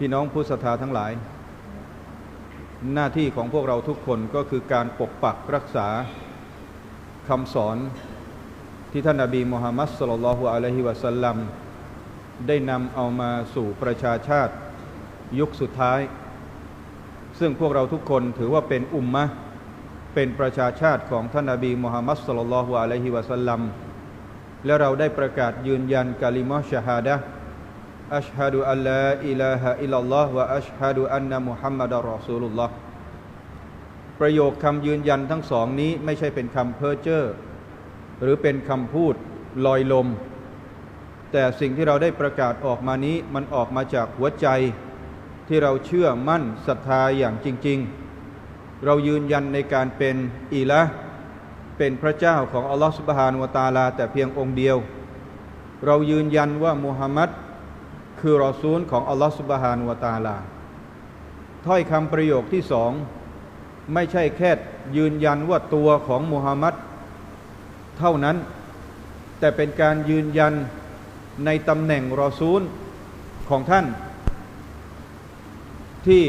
พี่น้องผู้ศรัทธาทั้งหลาย หน้าที่ของพวกเราทุกคนก็คือการปกปักรักษาคำสอนที่ท่านนาบีมุฮัมมัดสุลลัลฮุอะลัยฮิวะสัลลัมได้นำเอามาสู่ประชาชาติยุคสุดท้าย ซึ่งพวกเราทุกคนถือว่าเป็นอุมมะเป็นประชาชาติของท่านนาบีมุฮัมมัดสุลลัลฮุอะลัยฮิวะสัลลัมและเราได้ประกาศยืนยันกาลิมอชฮะดุอัลลาดะ มุฮัมมัดรอซูลุลลอฮ์ประโยคคำยืนยันทั้งสองนี้ไม่ใช่เป็นคำเพ้อเจ้อหรือเป็นคำพูดลอยลม แต่สิ่งที่เราได้ประกาศออกมานี้มันออกมาจากหัวใจ ที่เราเชื่อมั่นศรัทธาอย่างจริง ๆ เรายืนยันในการเป็นอีละห์เป็นพระเจ้าของอัลลอฮฺสุบฮานวตาลา แต่เพียงองค์เดียว เรายืนยันว่ามุฮัมมัด คือรอซูลของอัลลอฮฺสุบฮานวะตาลา ถ้อยคำประโยคที่สอง ไม่ใช่แค่ยืนยันว่าตัวของมุฮัมมัดเท่านั้น แต่เป็นการยืนยันในตำแหน่งรอซูลของท่าน ที่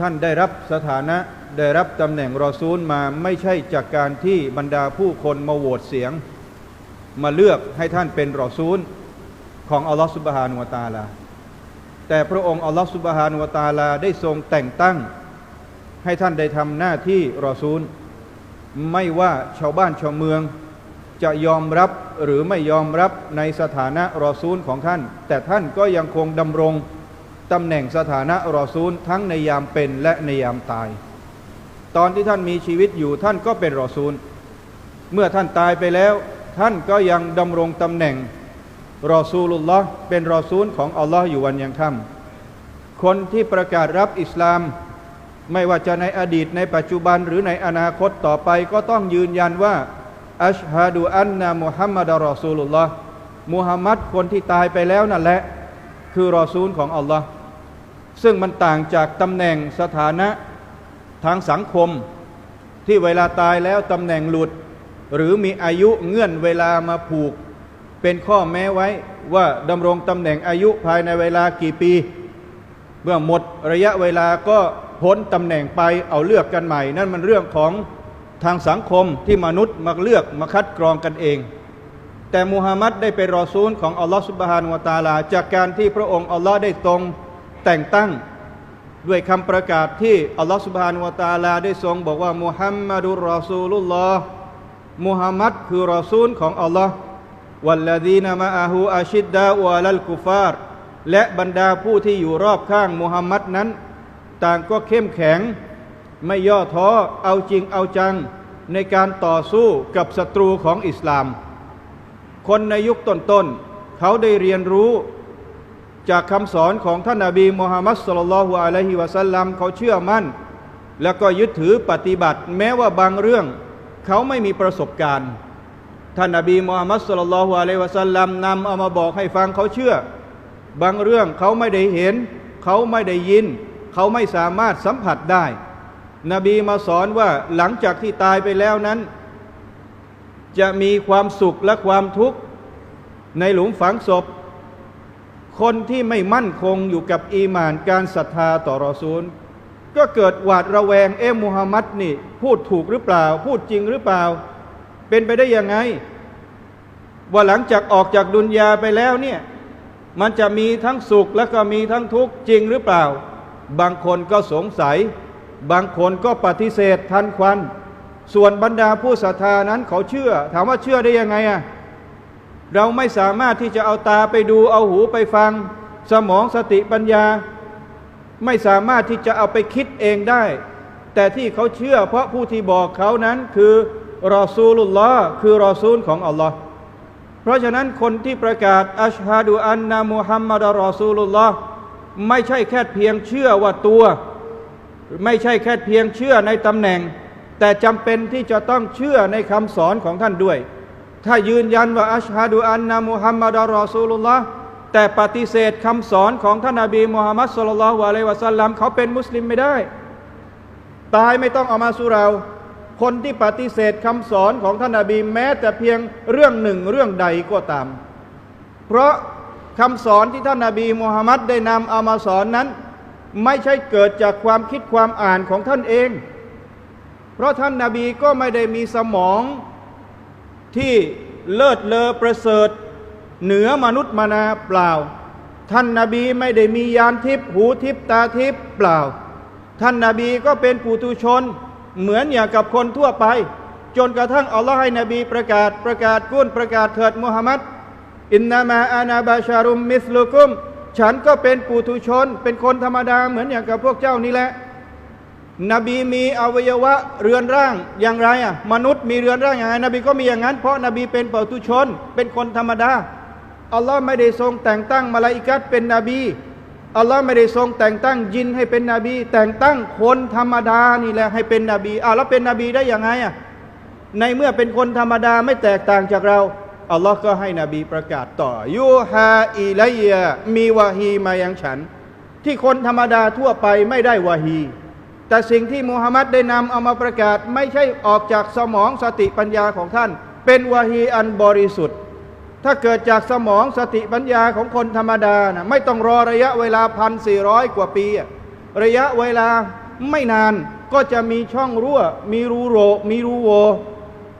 ท่านได้รับสถานะได้รับตำแหน่งรอซูลมาไม่ใช่จากการที่บรรดาผู้คนมาโหวตเสียง มาเลือกให้ท่านเป็นรอซูล ของอัลลอฮฺสุบฮานุวตาลา แต่พระองค์อัลลอฮฺสุบฮานุวตาลาได้ทรงแต่งตั้ง ให้ท่านได้ทำหน้าที่รอซูล ไม่ว่าชาวบ้านชาวเมืองจะยอมรับหรือไม่ยอมรับในสถานะรอซูลของท่าน แต่ท่านก็ยังคงดำรงตำแหน่งสถานะรอซูล ทั้งในยามเป็นและในยามตาย ตอนที่ท่านมีชีวิตอยู่ท่านก็เป็นรอซูล เมื่อท่านตายไปแล้ว ท่านก็ยังดำรงตำแหน่ง รอซูลุลลอฮ์เป็นรอซูลของอัลลอฮ์อยู่วันยังค่ำคนที่ประกาศรับอิสลาม ไม่ว่าจะในอดีตในปัจจุบันหรือในอนาคตต่อไปก็ต้องยืนยันว่า อัชฮะดูอันนะมุฮัมมัดรอซูลุลลอฮ์มุฮัมมัดคนที่ตายไปแล้วนั่นแหละคือรอซูลของอัลลอฮ์ซึ่งมันต่างจากตำแหน่งสถานะทางสังคม ที่เวลาตายแล้วตำแหน่งหลุด หรือมีอายุเงื่อนเวลามาผูก เป็นข้อแม้ไว้ว่าดำรงตำแหน่งอายุภายในเวลากี่ปี เมื่อหมดระยะเวลาก็พ้นตำแหน่งไปเอาเลือกกันใหม่ นั่นมันเรื่องของทางสังคมที่มนุษย์มาเลือกมาคัดกรองกันเอง แต่มูฮัมมัดได้เป็นรอซูลของอัลลอฮฺสุบฮานวตาลา จากการที่พระองค์อัลลอฮ์ได้ทรงแต่งตั้งด้วยคำประกาศที่อัลลอฮฺสุบฮานวตาลาได้ทรงบอกว่ามุฮัมมัดุรรอซูลุลลอฮ์มุฮัมมัดคือรอซูลของอัลลอฮ์ วัลลดีนามาอาหูอาชิดดาอัลัลกุฟาร์และบรรดาผู้ที่อยู่รอบข้างมุฮัมมัดนั้น ต่างก็เข้มแข็ง ไม่ย่อท้อเอาจริงเอาจังในการต่อสู้กับศัตรูของอิสลาม คนในยุคต้นๆเขาได้เรียนรู้จากคำสอนของท่านนาบีมุฮัมมัดสุลลัลฮุอะลัยฮิวะสัลลัมเขาเชื่อมั่น แล้วก็ยึดถือปฏิบัติ แม้ว่าบางเรื่อง เขาไม่มีประสบการณ์ ท่านนาบีมุฮัมมัดสุลลัลฮุอะลัยวะสัลลัมนำเอามาบอกให้ฟังเขาเชื่อ บางเรื่องเขาไม่ได้เห็น เขาไม่ได้ยิน เขาไม่สามารถสัมผัสได้ นบีมาสอนว่าหลังจากที่ตายไปแล้วนั้น จะมีความสุขและความทุกข์ในหลุมฝังศพ คนที่ไม่มั่นคงอยู่กับอีมานการศรัทธาต่อรอซูล ก็เกิดหวาดระแวงเอ๊ะมุฮัมมัดนี่ พูดถูกหรือเปล่า พูดจริงหรือเปล่า เป็นไปได้ยังไง ว่าหลังจากออกจากดุนยาไปแล้วเนี่ยมันจะมีทั้งสุขและก็มีทั้งทุกข์จริงหรือเปล่า บางคนก็สงสัย บางคนก็ปฏิเสธทันควัน ส่วนบรรดาผู้ศรัทธานั้นเขาเชื่อ ถามว่าเชื่อได้ยังไงอะเราไม่สามารถที่จะเอาตาไปดูเอาหูไปฟัง สมองสติปัญญา ไม่สามารถที่จะเอาไปคิดเองได้ แต่ที่เขาเชื่อเพราะผู้ที่บอกเขานั้นคือ รอซูลุลลอฮ์คือรอซูลของอัลลอฮ์เพราะฉะนั้นคนที่ประกาศอัชฮะดูอันนามุฮัมมัดรอซูลุลลอฮ์ไม่ใช่แค่เพียงเชื่อว่าตัว ไม่ใช่แค่เพียงเชื่อในตำแหน่ง แต่จำเป็นที่จะต้องเชื่อในคำสอนของท่านด้วย ถ้ายืนยันว่าอัชฮะดูอันนามุฮัมมัดรอซูลุลลอฮ์แต่ปฏิเสธคำสอนของท่านนบีมุฮัมมัดสุลลัลฮุอะลัยวะสัลลัมเขาเป็นมุสลิมไม่ได้ ตายไม่ต้องเอามาสู่เรา คนที่ปฏิเสธคำสอนของท่านนาบีแม้แต่เพียงเรื่องหนึ่งเรื่องใดก็ตาม เพราะคำสอนที่ท่านนาบีมูฮัมมัดได้นำเอามาสอนนั้น ไม่ใช่เกิดจากความคิดความอ่านของท่านเอง เพราะท่านนาบีก็ไม่ได้มีสมองที่เลิศเลอประเสริฐ เหนือมนุษย์มานาเปล่า ท่านนาบีไม่ได้มียานทิพย์หูทิพย์ตาทิพย์เปล่า ท่านนาบีก็เป็นปุถุชน เหมือนอย่างกับคนทั่วไป จนกระทั่งอัลลอฮ์ให้นบีประกาศประกาศกุนประกาศเถิดมุฮัมมัดอินนามาอานาบาชารุมมิสลุกุม ฉันก็เป็นปุถุชน เป็นคนธรรมดาเหมือนอย่างกับพวกเจ้านี่แหละนบีมีอวัยวะเรือนร่างอย่างไรอะมนุษย์มีเรือนร่างอย่างไรนบีก็มีอย่างนั้น เพราะนบีเป็นปุถุชน เป็นคนธรรมดาอัลลอฮ์ไม่ได้ทรงแต่งตั้งมาลาอิกัดเป็นนบี อัลลอฮ์ไม่ได้ทรงแต่งตั้งยินให้เป็นนบี แต่งตั้งคนธรรมดานี่แหละให้เป็นนบีอ้าวแล้วเป็นนบีได้ยังไงอะในเมื่อเป็นคนธรรมดาไม่แตกต่างจากเราอัลลอฮ์ก็ให้นบีประกาศต่อยูฮาอิไลยมีวาฮีมายังฉัน ที่คนธรรมดาทั่วไปไม่ได้วาฮี แต่สิ่งที่มูฮัมมัดได้นำเอามาประกาศ ไม่ใช่ออกจากสมองสติปัญญาของท่าน เป็นวาฮีอันบริสุทธิ์ ถ้าเกิดจากสมองสติปัญญาของคนธรรมดานะไม่ต้องรอระยะเวลาพันสี่ร้อยกว่าปี ระยะเวลาไม่นานก็จะมีช่องรั่ว มีรูโหรมีรูโว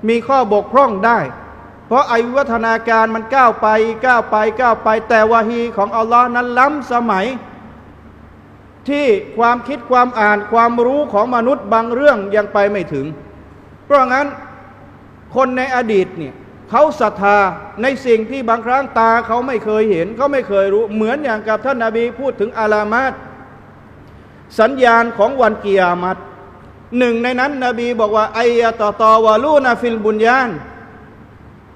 มีข้อบกพร่องได้ เพราะอายุวัฒนาการมันก้าวไปก้าวไปก้าวไป แต่วาฮีของอัลลอฮ์นั้นล้ำสมัย ที่ความคิดความอ่านความรู้ของมนุษย์บางเรื่องยังไปไม่ถึง เพราะงั้นคนในอดีตเนี่ย เขาศรัทธาในสิ่งที่บางครั้งตาเขาไม่เคยเห็นเขาไม่เคยรู้ เหมือนอย่างกับท่านนาบีพูดถึงอาลามาตสัญญาณของวันกิยามัตหนึ่งในนั้นนบีบอกว่าไอยะตอตอวาลูนาฟิลบุญญาน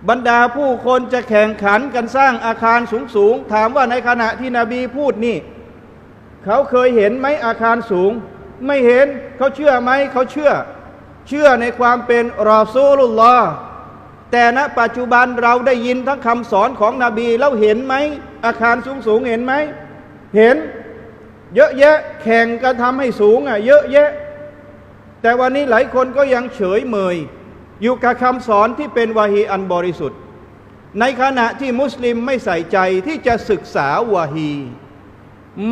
บรรดาผู้คนจะแข่งขันกันสร้างอาคารสูงๆถามว่าในขณะที่นบีพูดนี่ เขาเคยเห็นไหมอาคารสูง ไม่เห็นเขาเชื่อไหมเขาเชื่อ เชื่อในความเป็นรอซูลุลลอฮ์ แต่ณปัจจุบันเราได้ยินทั้งคำสอนของนบีแล้วเห็นไหม อาคารสูงสูงเห็นไหม เห็น เยอะแยะแข่งกันทำให้สูงอะเยอะแยะ แต่วันนี้หลายคนก็ยังเฉยเมย อยู่กับคำสอนที่เป็นวาฮีอันบริสุทธิ์ ในขณะที่มุสลิมไม่ใส่ใจที่จะศึกษาวาฮี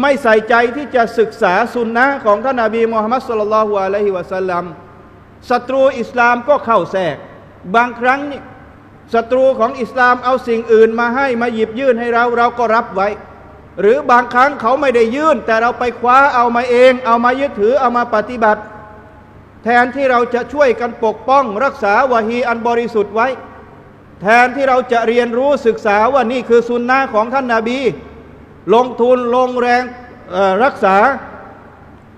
ไม่ใส่ใจที่จะศึกษาสุนนะของท่านนาบีมูฮัมมัดสุลลัลฮุอะลัยฮิวะสัลลัมศัตรูอิสลามก็เข้าแทรก บางครั้งนี่ศัตรูของอิสลามเอาสิ่งอื่นมาให้มาหยิบยื่นให้เราเราก็รับไว้ หรือบางครั้งเขาไม่ได้ยื่น แต่เราไปคว้าเอามาเอง เอามายึดถือเอามาปฏิบัติ แทนที่เราจะช่วยกันปกป้อง รักษาวาฮีอันบริสุทธิ์ไว้ แทนที่เราจะเรียนรู้ศึกษาว่านี่คือสุนนะของท่านนาบี ลงทุนลงแรงรักษา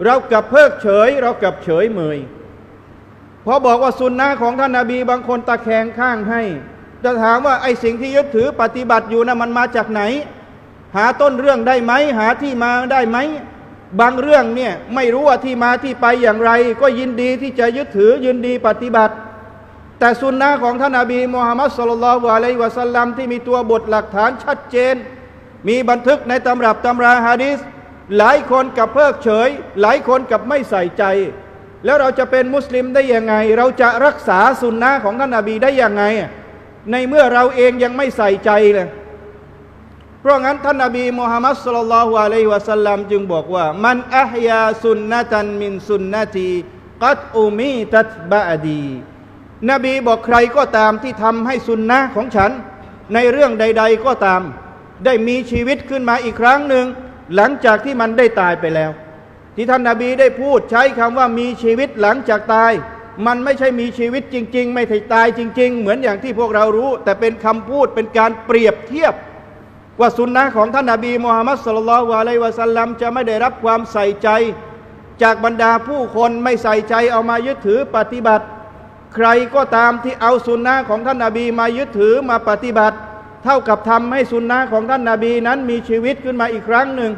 เรากับเพิกเฉย เรากับเฉยเมย พอบอกว่าสุนนะของท่านนาบีบางคนตะแคงข้างให้ จะถามว่าไอ้สิ่งที่ยึดถือปฏิบัติอยู่นะมันมาจากไหน หาต้นเรื่องได้ไหมหาที่มาได้ไหมบางเรื่องเนี่ยไม่รู้ว่าที่มาที่ไปอย่างไร ก็ยินดีที่จะยึดถือยินดีปฏิบัติ แต่สุนนะของท่านนาบีมูฮัมมัดสุลลัลลอฮุอะลัยวะสัลลัมที่มีตัวบทหลักฐานชัดเจน มีบันทึกในตำรับตำราฮะดีษหลายคนกับเพิกเฉย หลายคนกับไม่ใส่ใจ แล้วเราจะเป็นมุสลิมได้ยังไง เราจะรักษาสุนนะของท่านนาบีได้ยังไง ในเมื่อเราเองยังไม่ใส่ใจเลยเพราะงั้นท่านนาบีมูฮัมมัดสุลลัลลอฮุอะลัยฮิวะสัลลัมจึงบอกว่า มันอัฮยาสุนนะตันมินสุนนะตีกัดอุมีตัตบะดี นบีบอกใครก็ตามที่ทำให้สุนนะของฉัน ในเรื่องใด ๆก็ตาม ได้มีชีวิตขึ้นมาอีกครั้งหนึ่ง หลังจากที่มันได้ตายไปแล้ว ที่ท่านนาบีได้พูดใช้คำว่ามีชีวิตหลังจากตาย มันไม่ใช่มีชีวิตจริง ๆ ไม่ใช่ตายจริง ๆ เหมือนอย่างที่พวกเรารู้ แต่เป็นคำพูดเป็นการเปรียบเทียบ ว่าสุนนะของท่านนาบีมูฮัมมัดสุลลัลลอฮุอะลัยวะสัลลัมจะไม่ได้รับความใส่ใจ จากบรรดาผู้คนไม่ใส่ใจเอามายึดถือปฏิบัติ ใครก็ตามที่เอาสุนนะของท่านนาบีมายึดถือมาปฏิบัติ เท่ากับทำให้สุนนะของท่านนาบีนั้นมีชีวิตขึ้นมาอีกครั้งหนึ่ง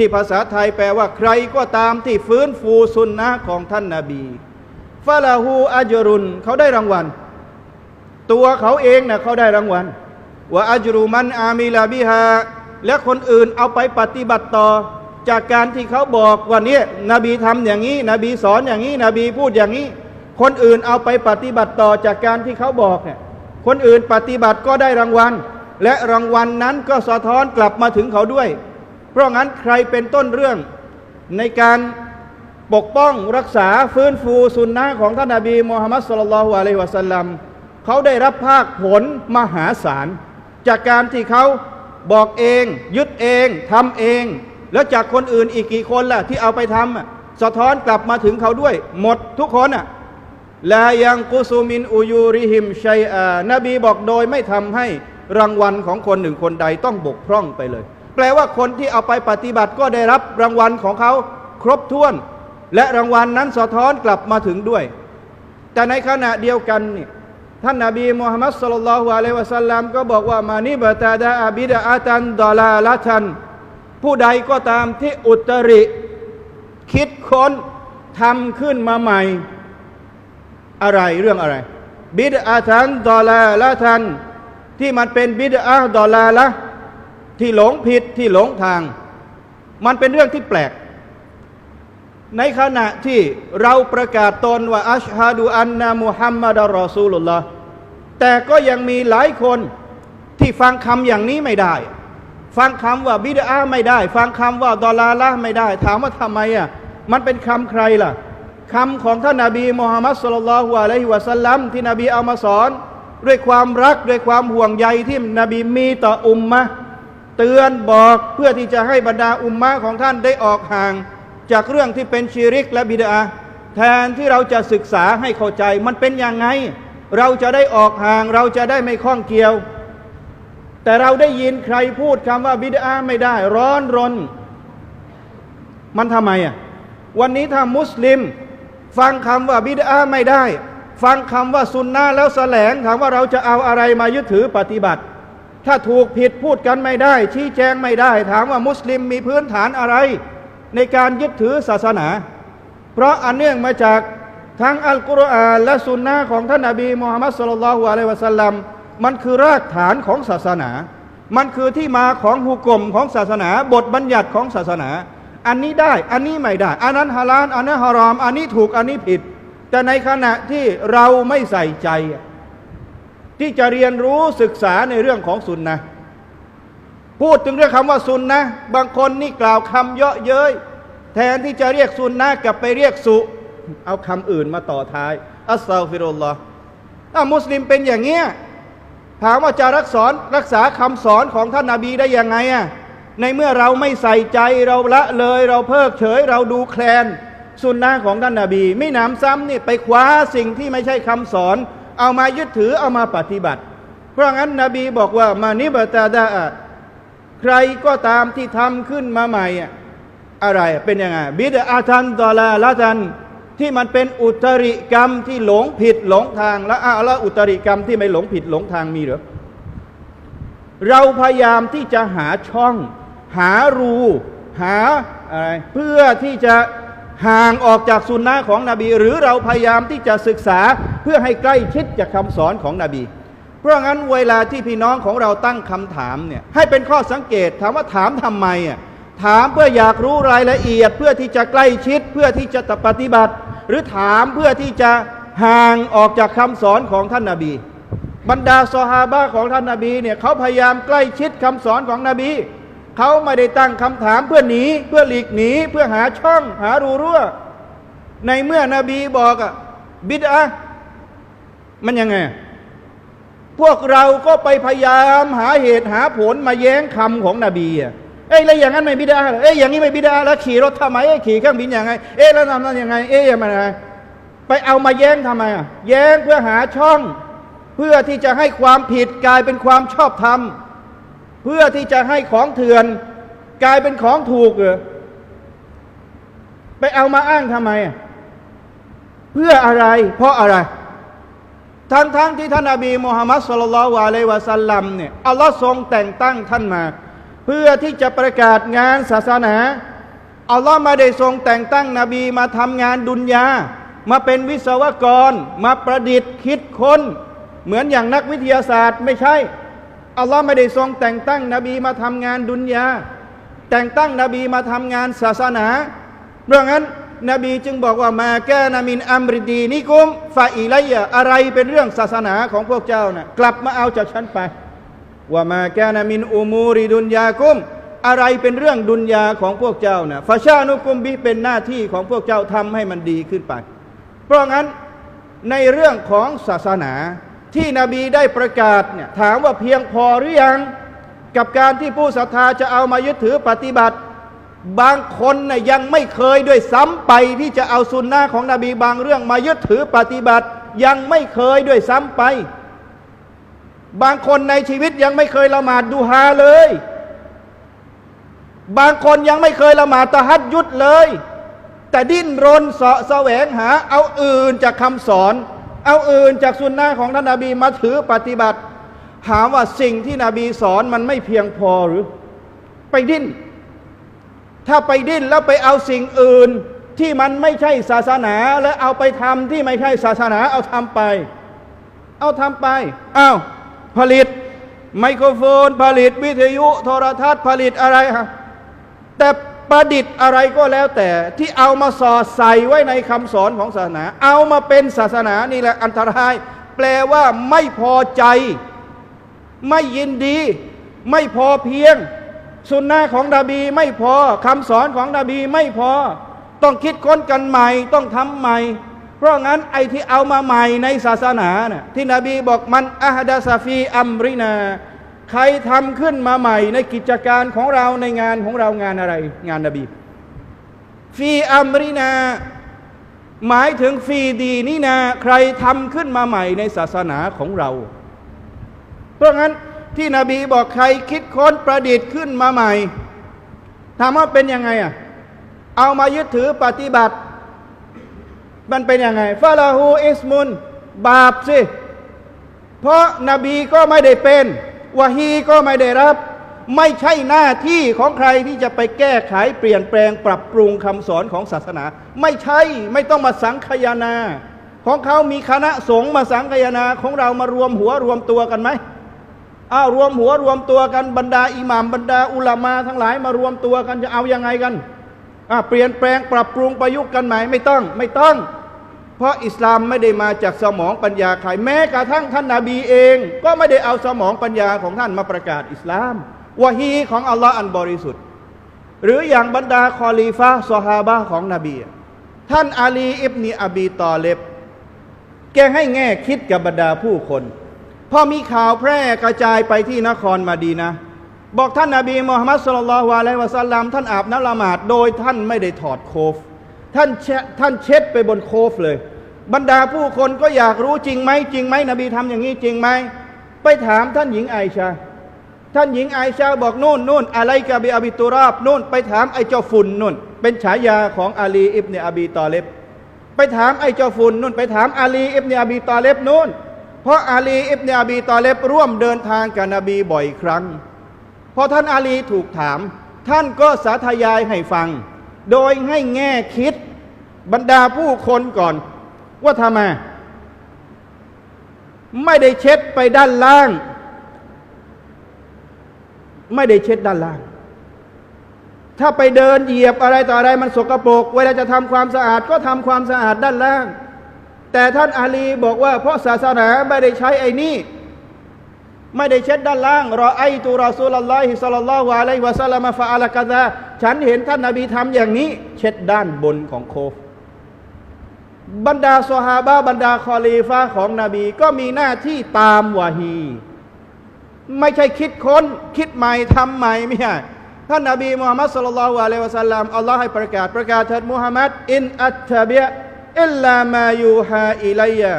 ที่ภาษาไทยแปลว่าใครก็ตามที่ฟื้นฟูสุนนะของท่านนาบีฟาลาฮูอัจรุนเขาได้รางวัล ตัวเขาเองนะเขาได้รางวัลว่าอัจรุมันอามิลาบิฮาและคนอื่นเอาไปปฏิบัติต่อ จากการที่เขาบอกว่าเนี่ยนบีทำอย่างนี้ นบีสอนอย่างนี้ นบีพูดอย่างนี้ คนอื่นเอาไปปฏิบัติต่อจากการที่เขาบอกเนี่ยคนอื่นปฏิบัติก็ได้รางวัล และรางวัลนนั้นก็สะท้อนกลับมาถึงเขาด้วย เพราะงั้นใครเป็นต้นเรื่องในการปกป้องรักษาฟื้นฟูสุนนะของท่านนาบีมูฮัมมัดสุลลัลฮุอะลัยฮิวะสัลลัมเขาได้รับภาคผลมหาศาล จากการที่เขาบอกเอง ยึดเองทำเอง แล้วจากคนอื่นอีกกี่คนล่ะ ที่เอาไปทำสะท้อนกลับมาถึงเขาด้วย หมดทุกคนอะลายังกุซูมินอูยูริหิมชัยอานบีบอกโดยไม่ทำให้รางวัลของคนหนึ่งคนใดต้องบกพร่องไปเลย แปลว่าคนที่เอาไปปฏิบัติก็ได้รับรางวัลของเขาครบถ้วน และรางวัลนั้นสะท้อนกลับมาถึงด้วย แต่ในขณะเดียวกันนี่ท่านนาบีมุฮัมมัดสุลลัลลอฮุอะลัยวะสัลลัมก็บอกว่ามานิบตาดาอาบิดอาตันดอลาละทัน ผู้ใดก็ตามที่อุตริ คิดค้นทำขึ้นมาใหม่ อะไรเรื่องอะไร บิดอาทันดอลาละทัน ที่มันเป็นบิดอาดอลาละ ที่หลงผิดที่หลงทาง มันเป็นเรื่องที่แปลก ในขณะที่เราประกาศตนว่าอัชฮะดูอันนามุฮัมมัดอัลรอซูลุลลอฮ์แต่ก็ยังมีหลายคนที่ฟังคำอย่างนี้ไม่ได้ ฟังคำว่าบิดอาไม่ได้ ฟังคำว่าดอลาละไม่ได้ ถามว่าทำไมอะมันเป็นคำใครล่ะคำของท่านนาบีมุฮัมมัดสุลลัลฮุอะลัยฮิวะสัลลัมที่นบีเอามาสอน ด้วยความรักด้วยความห่วงใยที่นบีมีต่ออุมมะ เตือนบอกเพื่อที่จะให้บรรดาอุมมะของท่านได้ออกห่าง จากเรื่องที่เป็นชีริกและบิดาแทนที่เราจะศึกษาให้เข้าใจมันเป็นยังไง เราจะได้ออกห่าง เราจะได้ไม่ข้องเกี่ยว แต่เราได้ยินใครพูดคำว่าบิดาไม่ได้ ร้อนรน มันทำไมอะวันนี้ถ้ามุสลิม ฟังคำว่าบิดาไม่ได้ ฟังคำว่าซุนนะแล้วแสลงถามว่าเราจะเอาอะไรมายึดถือปฏิบัติ ถ้าถูกผิดพูดกันไม่ได้ ชี้แจงไม่ได้ ถามว่ามุสลิมมีพื้นฐานอะไร ในการยึดถือศาสนา เพราะอันเนื่องมาจากทั้งอัลกุรอานและสุนนะของท่านนบีมูฮัมมัดสุลลัลลอฮุอะลัยวะสัลลัมมันคือรากฐานของศาสนา มันคือที่มาของหุกกลมของศาสนา บทบัญญัติของศาสนา อันนี้ได้ อันนี้ไม่ได้ อันนั้นฮาลาลอันนั้นฮารอม อันนี้ถูก อันนี้ผิด แต่ในขณะที่เราไม่ใส่ใจ ที่จะเรียนรู้ศึกษาในเรื่องของสุนนะพูดถึงเรื่องคำว่าสุนนะบางคนนี่กล่าวคำเยอะเย้ยแทนที่จะเรียกสุนนะกลับไปเรียกสุ เอาคำอื่นมาต่อท้าย อัสซาฟิรุลลอฮ์ถ้ามุสลิมเป็นอย่างเงี้ยถามว่าจะรักษารักษาคำสอนของท่านนาบีได้ยังไงอะในเมื่อเราไม่ใส่ใจเราละเลยเราเพิกเฉยเราดูแคลนสุนนะของท่านนาบี ไม่หนำซ้ำนี่ไปคว้าสิ่งที่ไม่ใช่คำสอน เอามายึดถือเอามาปฏิบัติ เพราะงั้นนบีบอกว่ามานิบตาดาอะใครก็ตามที่ทำขึ้นมาใหม่อะอะไรเป็นยังไงบิดอาทันดอลาละทันที่มันเป็นอุตริกรรมที่หลงผิดหลงทาง แล้วอาล้วอุตริกรรมที่ไม่หลงผิดหลงทางมีหรือเราพยายามที่จะหาช่อง หารู หาอะไรเพื่อที่จะ ห่างออกจากสุนนะของนบี หรือเราพยายามที่จะศึกษาเพื่อให้ใกล้ชิดจากคำสอนของนบี เพราะงั้นเวลาที่พี่น้องของเราตั้งคำถามเนี่ยให้เป็นข้อสังเกตถามว่าถามทำไมอะถามเพื่ออยากรู้รายละเอียด เพื่อที่จะใกล้ชิด เพื่อที่จะปฏิบัติ หรือถามเพื่อที่จะห่างออกจากคำสอนของท่านนาบี บรรดาซอฮาบะของท่านนาบีเนี่ยเขาพยายามใกล้ชิดคำสอนของนบี เขาไม่ได้ตั้งคำถามเพื่อหนีเพื่อหลีกหนีเพื่อหาช่องหารูรั่ว ในเมื่อนบีบอกอะบิดอะมันยังไง พวกเราก็ไปพยายามหาเหตุหาผลมาแย้งคำของนบีอะเอ้ยแล้วอย่างนั้นไม่บิดาเอเอ้ยอย่างนี้ไม่บิดาแล้วขี่รถทำไมเอ้ยขี่เครื่องบินยังไง เอ้ยแล้วทำนั้นยังไง เอ้ยยังไงไปเอามาแย้งทำไมอะ แย้งเพื่อหาช่อง เพื่อที่จะให้ความผิดกลายเป็นความชอบธรรม เพื่อที่จะให้ของเถื่อน กลายเป็นของถูกเหรอไปเอามาอ้างทำไม เพื่ออะไร เพราะอะไร ทั้งๆทที่ท่านอาบีมูฮัมมัดสุลลัลวะเลวะสัลลัมเนี่ยอัลลอฮ์ทรงแต่งตั้งท่านมา เพื่อที่จะประกาศงานศาสนาอัลลอฮ์ม่ได้ทรงแต่งตั้งนบีมาทำงานดุนยามาเป็นวิศวกร มาประดิษฐ์คิดค้น เหมือนอย่างนักวิทยาศาสตร์ไม่ใช่ อัลลอฮ์ไม่ได้ทรงแต่งตั้งนบีมาทำงานดุนยา แต่งตั้งนบีมาทำงานศาสนา เพรื่องนั้น นบีจึงบอกว่ามาแกนามินอัมริดีนิกุมฟาอิไลยะอะไรเป็นเรื่องศาสนาของพวกเจ้านะ่ะกลับมาเอาจากฉันไป ว่ามาแกนามินอุมูริดุนยากุมอะไรเป็นเรื่องดุนยาของพวกเจ้านะฟาชานุกุมบิเป็นหน้าที่ของพวกเจ้าทำให้มันดีขึ้นไป เพราะงั้นในเรื่องของศาสนา ที่นบีได้ประกาศเนี่ยถามว่าเพียงพอหรือยัง กับการที่ผู้ศรัทธาจะเอามายึดถือปฏิบัติ บางคนน่ยยังไม่เคยด้วยซ้ำไปที่จะเอาสุนนะของนบีบางเรื่องมายึดถือปฏิบัติ ยังไม่เคยด้วยซ้ำไป บางคนในชีวิตยังไม่เคยละหมาดดูฮาเลย บางคนยังไม่เคยละหมาดตะฮัดยุดเลย แต่ดิ้นรนเสาะแสวงหาเอาอื่นจากคำสอน เอาอื่นจากสุนนะของท่านนาบีมาถือปฏิบัติ ถามว่าสิ่งที่นบีสอนมันไม่เพียงพอหรือ ไปดิ้น ถ้าไปดิ้นแล้วไปเอาสิ่งอื่นที่มันไม่ใช่ศาสนา แล้วเอาไปทำที่ไม่ใช่ศาสนา เอาทำไป เอาทำไปอ้าวผลิต ไมโครโฟน ผลิตวิทยุ โทรทัศน์ผลิตอะไรฮะแต่ ประดิษฐ์อะไรก็แล้วแต่ที่เอามาสอดใส่ไว้ในคำสอนของศาสนา เอามาเป็นศาสนานี่แหละอันตราย แปลว่าไม่พอใจ ไม่ยินดี ไม่พอเพียง สุนนะของนบีไม่พอคำสอนของนบีไม่พอ ต้องคิดค้นกันใหม่ ต้องทำใหม่ เพราะงั้นไอ้ที่เอามาใหม่ในศาสนาน่ะที่นบีบอกมันอะฮดาซาฟีอัมรินา ใครทำขึ้นมาใหม่ในกิจการของเราในงานของเรางานอะไร งานนบีฟีอัมรินา หมายถึงฟีดีนี่นาใครทำขึ้นมาใหม่ในศาสนาของเรา เพราะงั้นที่นบีบอกใครคิดค้นประดิษฐ์ขึ้นมาใหม่ถามว่าเป็นยังไงอะเอามายึดถือปฏิบัติ มันเป็นยังไงฟาลาฮูอิสมุน บาปสิ เพราะนบีก็ไม่ได้เป็น วะฮีก็ไม่ได้รับ ไม่ใช่หน้าที่ของใครที่จะไปแก้ไขเปลี่ยนแปลงปรับปรุงคำสอนของศาสนา ไม่ใช่ไม่ต้องมาสังคายนา ของเขามีคณะสงฆ์มาสังคายนาของเรามารวมหัวรวมตัวกันไหมอ้าวรวมหัวรวมตัวกันบรรดาอิหม่ามบรรดาอุลามาทั้งหลายมารวมตัวกันจะเอายังไงกันอ่าเปลี่ยนแปลงปรับปรุงประยุกต์กันใหม่ไม่ต้องไม่ต้อง เพราะอิสลามไม่ได้มาจากสมองปัญญาใครแม้กระทั่งท่านนาบีเอง ก็ไม่ได้เอาสมองปัญญาของท่านมาประกาศอิสลามวะฮีของอัลลอฮ์อันบริสุทธิ์ หรืออย่างบรรดาคอลีฟาซอฮาบะของนบี ท่านอาลีอิบนีอบีตอเลบแกให้แง่คิดกับบรรดาผู้คนพอมีข่าวแพร่กระจายไปที่นครมาดีนะ บอกท่านนาบีมุฮัมมัดสุลลัลลอฮุอะลัยวะสัลลัมท่านอาบน้ำละหมาดโดยท่านไม่ได้ถอดโคฟ ท่านเชท่านเช็ดไปบนโคฟเลย บรรดาผู้คนก็อยากรู้จริงไหมจริงไหมนบีทำอย่างนี้จริงไหมไปถามท่านหญิงไอชา ท่านหญิงไอชาบอกนู่นนู่นอะไรกับบิอบิตุราบนู่น ไปถามไอเจ้าฝุ่นนู่น เป็นฉายาของอาลีอิบเนอบีตอเลบไปถามไอเจ้าฝุ่นนู่น ไปถามอาลีอิบเนอบีตอเลบนู่น เพราะอาลีอิบเนอบีตอเลบร่วมเดินทางกับนบีบ่อยครั้งพอท่านอาลีถูกถาม ท่านก็สาธยายให้ฟัง โดยให้แง่คิดบรรดาผู้คนก่อน ว่าทำไมไม่ได้เช็ดไปด้านล่าง ไม่ได้เช็ดด้านล่าง ถ้าไปเดินเหยียบอะไรต่ออะไรมันสกปรกเวลาจะทำความสะอาดก็ทำความสะอาดด้านล่าง แต่ท่านอาลีบอกว่าเพราะศาสนาไม่ได้ใช้ไอ้นี่ ไม่ได้เช็ดด้านล่างรอไอตูรอซูลลอฮิสัลลัลลอฮุอะลัยวะสัลลัมฟะอัลกะซาฉันเห็นท่านนาบีทำอย่างนี้ เช็ดด้านบนของโคฟบรรดาซอฮาบะบรรดาคอลีฟาของนบี ก็มีหน้าที่ตามวาฮี ไม่ใช่คิดค้น คิดใหม่ทำใหม่ไม่ใช่ท่านนบีมุฮัมมัดสุลลัลลอฮุอะลัยฮิวะสัลลัมอัลลอฮ์ให้ประกาศประกาศเถิดมุฮัมมัดอินอัตตะบิยะอิลลามายูฮาอิลัยยะ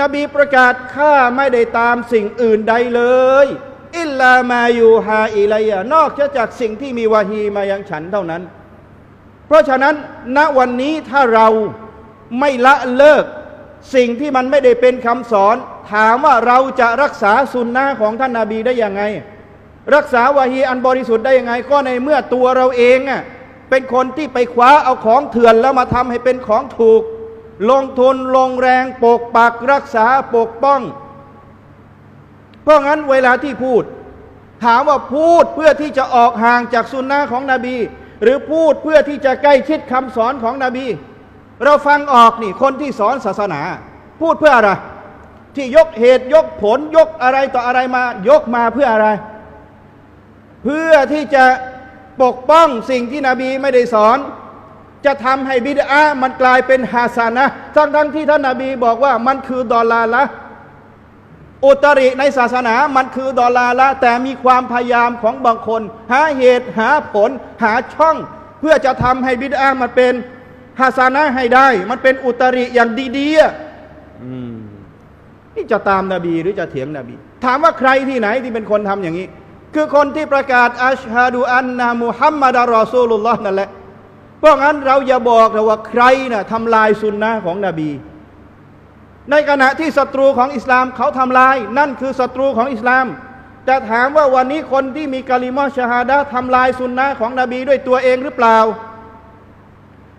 นบีประกาศข้าไม่ได้ตามสิ่งอื่นใดเลย อิลลามาอยู่ฮาอิลัยนอกจากสิ่งที่มีวาฮีมายังฉันเท่านั้น เพราะฉะนั้นณวันนี้ถ้าเราไม่ละเลิก สิ่งที่มันไม่ได้เป็นคำสอน ถามว่าเราจะรักษาสุนนะของท่านนาบีได้ยังไง รักษาวาฮีอันบริสุทธิ์ได้ยังไง ก็ในเมื่อตัวเราเองเป็นคนที่ไปคว้าเอาของเถื่อนแล้วมาทำให้เป็นของถูก ลงทุนลงแรงปกปักรักษาปกป้อง เพราะงั้นเวลาที่พูด ถามว่าพูดเพื่อที่จะออกห่างจากสุนนะของนบี หรือพูดเพื่อที่จะใกล้ชิดคำสอนของนบี เราฟังออกนี่คนที่สอนศาสนา พูดเพื่ออะไรที่ยกเหตุยกผลยกอะไรต่ออะไรมายกมาเพื่ออะไร เพื่อที่จะปกป้องสิ่งที่นบีไม่ได้สอน จะทำให้บิดามันกลายเป็นฮาสานะทั้งทั้งๆที่ท่านนาบีบอกว่ามันคือดอลลาละอุตริในศาสนามันคือดอลลาละแต่มีความพยายามของบางคน หาเหตุหาผล หาช่อง เพื่อจะทำให้บิดามันเป็นฮาสานะให้ได้ มันเป็นอุตริอย่างดีๆอะอืมนี่จะตามนาบีหรือจะเถียงนบี ถามว่าใครที่ไหนที่เป็นคนทำอย่างนี้ คือคนที่ประกาศอัชฮะดูอันนามุฮัมมัดอัลรอซูลุลลอฮ์นั่นแหละ เพราะงั้นเราอย่าบอกนะว่าใครนะ่ะทำลายสุนนะของนบี ในขณะที่ศัตรูของอิสลามเขาทำลาย นั่นคือศัตรูของอิสลามแต่ถามว่าวันนี้คนที่มีกาลิมอชฮาดะทำลายสุนนะของนบีด้วยตัวเองหรือเปล่า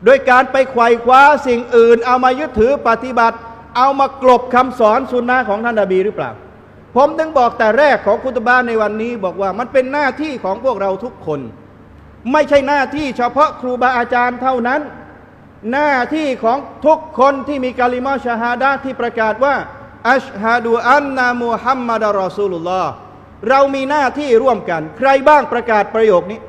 โดยการไปไขว่คว้าสิ่งอื่น เอามายึดถือปฏิบัติ เอามากลบคำสอนสุนนะของท่านนบีหรือเปล่า ผมถึงบอกแต่แรกของคุตบ้านในวันนี้บอกว่ามันเป็นหน้าที่ของพวกเราทุกคน ไม่ใช่หน้าที่เฉพาะครูบาอาจารย์เท่านั้น หน้าที่ของทุกคนที่มีกาลิมาชาฮาดะที่ประกาศว่า อัชฮะดูอันนามุฮัมมัดรอซูลุลลอฮ์เรามีหน้าที่ร่วมกัน ใครบ้างประกาศประโยคนี้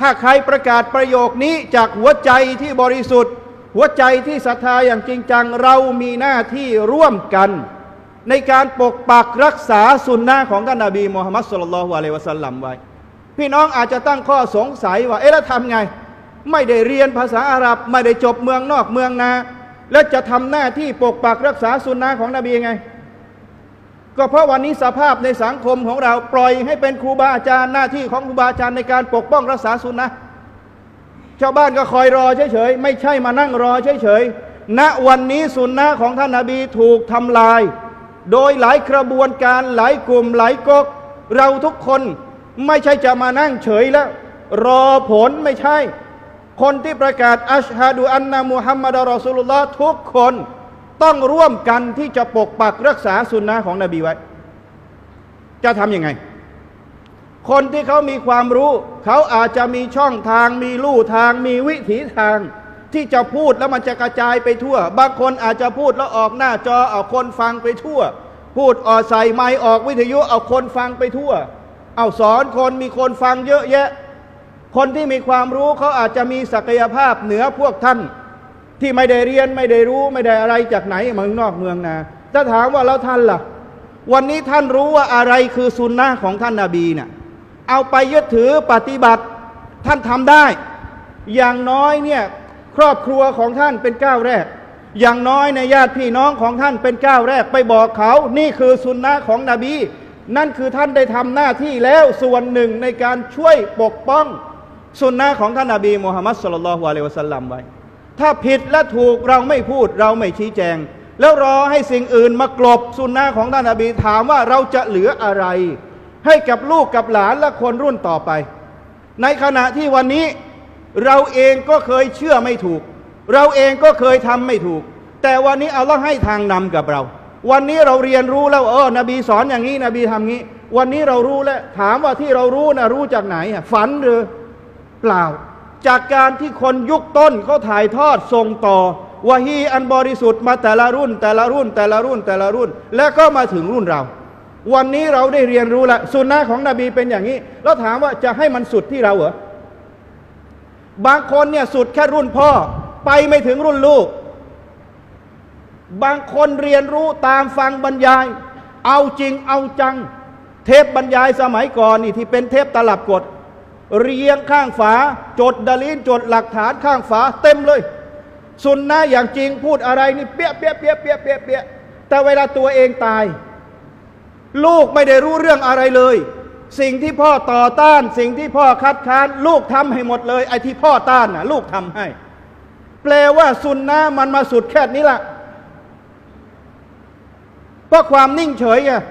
ถ้าใครประกาศประโยคนี้จากหัวใจที่บริสุทธิ์ หัวใจที่ศรัทธาอย่างจริงจัง เรามีหน้าที่ร่วมกัน ในการปกปักรักษาสุนนะของท่านนาบีมูฮัมมัดสุลลัลลอฮุอะลัยวะสัลลัมไว้ พี่น้องอาจจะตั้งข้อสงสัยว่าเอ๊ะแล้วทำไง ไม่ได้เรียนภาษาอาหรับ ไม่ได้จบเมืองนอกเมืองนา แล้วจะทำหน้าที่ปกปักรักษาสุนนะของนบีไง ก็เพราะวันนี้สภาพในสังคมของเราปล่อยให้เป็นครูบาอาจารย์หน้าที่ของครูบาอาจารย์ในการปกป้องรักษาสุนนะชาวบ้านก็คอยรอเฉยๆไม่ใช่มานั่งรอเฉยๆณวันนี้สุนนะของท่านนาบีถูกทำลาย โดยหลายกระบวนการหลายกลุ่มหลายก๊กเราทุกคน ไม่ใช่จะมานั่งเฉยแล้ว รอผลไม่ใช่ คนที่ประกาศอัชฮะดูอันนามุฮัมมัดรอสุลลอฮ์ทุกคนต้องร่วมกันที่จะปกปักรักษาสุนนะของนบีไว้ จะทำยังไง คนที่เขามีความรู้ เขาอาจจะมีช่องทาง มีลู่ทาง มีวิถีทาง ที่จะพูดแล้วมันจะกระจายไปทั่ว บางคนอาจจะพูดแล้วออกหน้าจอเอาคนฟังไปทั่ว พูดออกใส่ไมค์ออกวิทยุเอาคนฟังไปทั่ว เอาสอนคนมีคนฟังเยอะแยะ คนที่มีความรู้เขาอาจจะมีศักยภาพเหนือพวกท่าน ที่ไม่ได้เรียนไม่ได้รู้ไม่ได้อะไรจากไหนเมืองนอกเมืองนาถ้าถามว่าแล้วท่านล่ะ วันนี้ท่านรู้ว่าอะไรคือสุนนะของท่านนาบีเนี่ยเอาไปยึดถือปฏิบัติท่านทำได้ อย่างน้อยเนี่ยครอบครัวของท่านเป็นก้าวแรก อย่างน้อยในญาติพี่น้องของท่านเป็นก้าวแรก ไปบอกเขา นี่คือสุนนะของนบี นั่นคือท่านได้ทำหน้าที่แล้วส่วนหนึ่งในการช่วยปกป้องสุนนะของท่านนาบีมูฮัมมัดสุลลัลลอฮุอะลัยฮิวะสัลลัมไว้ ถ้าผิดและถูกเราไม่พูดเราไม่ชี้แจง แล้วรอให้สิ่งอื่นมากลบสุนนะของท่านนาบีถามว่าเราจะเหลืออะไร ให้กับลูกกับหลานและคนรุ่นต่อไป ในขณะที่วันนี้เราเองก็เคยเชื่อไม่ถูก เราเองก็เคยทำไม่ถูก แต่วันนี้เอัลลอฮ์ให้ทางนำกับเรา วันนี้เราเรียนรู้แล้วเออนบีสอนอย่างนี้ นบีทำงี้ วันนี้เรารู้แล้วถามว่าที่เรารู้นะรู้จากไหนฝันหรือเปล่า จากการที่คนยุคต้นเขาถ่ายทอดส่งต่อวะฮีอันบริสุทธิ์มาแต่ละรุ่น แต่ละรุ่น แต่ละรุ่นแต่ละรุ่น แล้วก็มาถึงรุ่นเรา วันนี้เราได้เรียนรู้แล้วสุนนะของนบีเป็นอย่างนี้ แล้วถามว่าจะให้มันสุดที่เราเหรอบางคนเนี่ยสุดแค่รุ่นพ่อ ไปไม่ถึงรุ่นลูก บางคนเรียนรู้ตามฟังบรรยาย เอาจริงเอาจัง เทปบรรยายสมัยก่อนนี่ที่เป็นเทปตลับกด เรียงข้างฝา จดดลีนจดหลักฐานข้างฝาเต็มเลย สุนนะอย่างจริงพูดอะไรนี่เปี้ยเปี้ยเปี้ยเปี้ยเปี้ยเปี้ยแต่เวลาตัวเองตาย ลูกไม่ได้รู้เรื่องอะไรเลย สิ่งที่พ่อต่อต้าน สิ่งที่พ่อคัดค้าน ลูกทำให้หมดเลย ไอ้ที่พ่อต้านน่ะ ลูกทำให้ แปลว่าสุนนะมันมาสุดแค่นี้ละเพราะความนิ่งเฉยอะ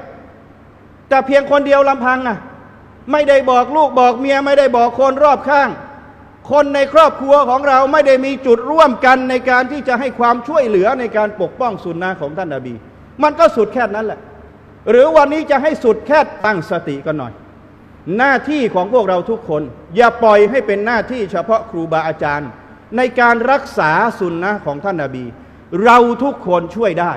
แต่เพียงคนเดียวลำพังอะไม่ได้บอกลูกบอกเมียไม่ได้บอกคนรอบข้าง คนในครอบครัวของเราไม่ได้มีจุดร่วมกันในการที่จะให้ความช่วยเหลือในการปกป้องสุนนะของท่านนาบี มันก็สุดแค่นั้นแหละ หรือวันนี้จะให้สุดแค่ตั้งสติกันหน่อย หน้าที่ของพวกเราทุกคน อย่าปล่อยให้เป็นหน้าที่เฉพาะครูบาอาจารย์ ในการรักษาสุนนะของท่านนาบี เราทุกคนช่วยได้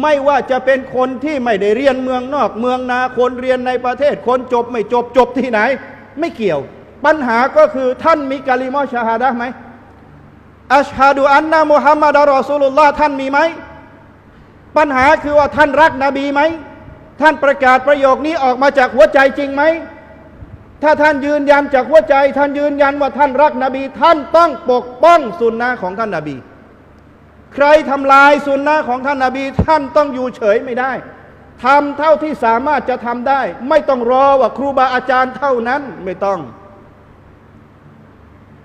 ไม่ว่าจะเป็นคนที่ไม่ได้เรียนเมืองนอกเมืองนาคนเรียนในประเทศ คนจบไม่จบจบที่ไหน ไม่เกี่ยว ปัญหาก็คือท่านมีกาลิมอชาฮาดะไหมอัชฮะดูอันนะมุฮัมมัดรอสูลุลลอฮ์ท่านมีไหมปัญหาคือว่าท่านรักนบีไหมท่านประกาศประโยคนี้ออกมาจากหัวใจจริงไหมถ้าท่านยืนยันจากหัวใจ ท่านยืนยันว่าท่านรักนบี ท่านต้องปกป้องสุนนะของท่านนบี ใครทำลายสุนนะของท่านนบีท่านต้องอยู่เฉยไม่ได้ทำเท่าที่สามารถจะทำได้ ไม่ต้องรอว่าครูบาอาจารย์เท่านั้นไม่ต้อง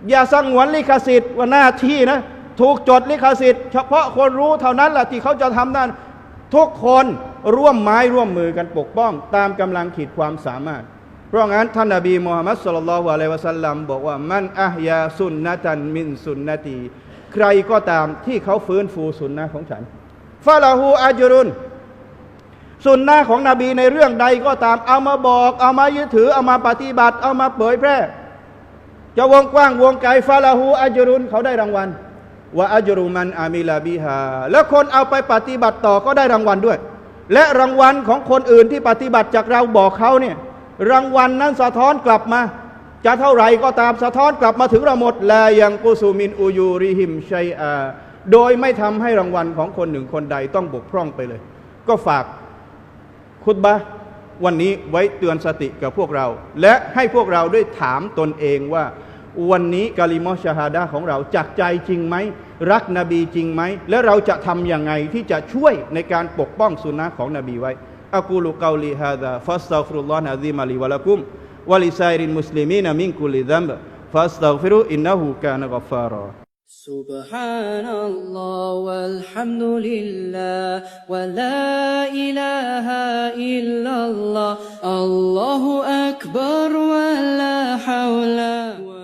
อย่าสงวนลิขสิทธิ์ว่าหน้าที่นะ ถูกจดลิขสิทธิ์ เฉพาะคนรู้เท่านั้นแหละที่เขาจะทำนั้น ทุกคนร่วมไม้ร่วมมือกันปกป้อง ตามกำลังขีดความสามารถ เพราะงั้นท่านนบีมูฮัมมัดสุลลัลลอฮุอะลัยวะสัลลัมบอกว่ามันอะฮยาสุนนะตันมินสุนนะตี ใครก็ตามที่เขาฟื้นฟูสุนนะของฉันฟาลาหูอาจุรุนสุนนะของนบีในเรื่องใดก็ตาม เอามาบอก เอามายึดถือ เอามาปฏิบัติ เอามาเผยแพร่ จะวงกว้างวงไกลฟาลาหูอัจรุนเขาได้รางวัลว่าอัจรุมันอามิลาบิฮาแล้วคนเอาไปปฏิบัติต่อก็ได้รางวัลด้วย และรางวัลของคนอื่นที่ปฏิบัติจากเราบอกเขาเนี่ยรางวัลนั้นสะท้อนกลับมา จะเท่าไหร่ก็ตามสะท้อนกลับมาถึงเราหมดแลายังกุซูมินอูยูริหิมชัยอาโดยไม่ทำให้รางวัลของคนหนึ่งคนใดต้องบกพร่องไปเลย ก็ฝากคุตบะวันนี้ไว้เตือนสติกับพวกเรา และให้พวกเราได้ถามตนเองว่า วันนี้กาลิมอชฮาดาของเราจากใจจริงไหม รักนบีจริงไหม และเราจะทำอยังไงที่จะช่วยในการปกป้องสุนนะของนบีไว้อักูลุกาลีฮา ولسائر المسلمين من كل ذنب فاستغفروا إنه كان غفارا. سبحان الله والحمد لله ولا إله إلا الله الله أكبر ولا حول. ولا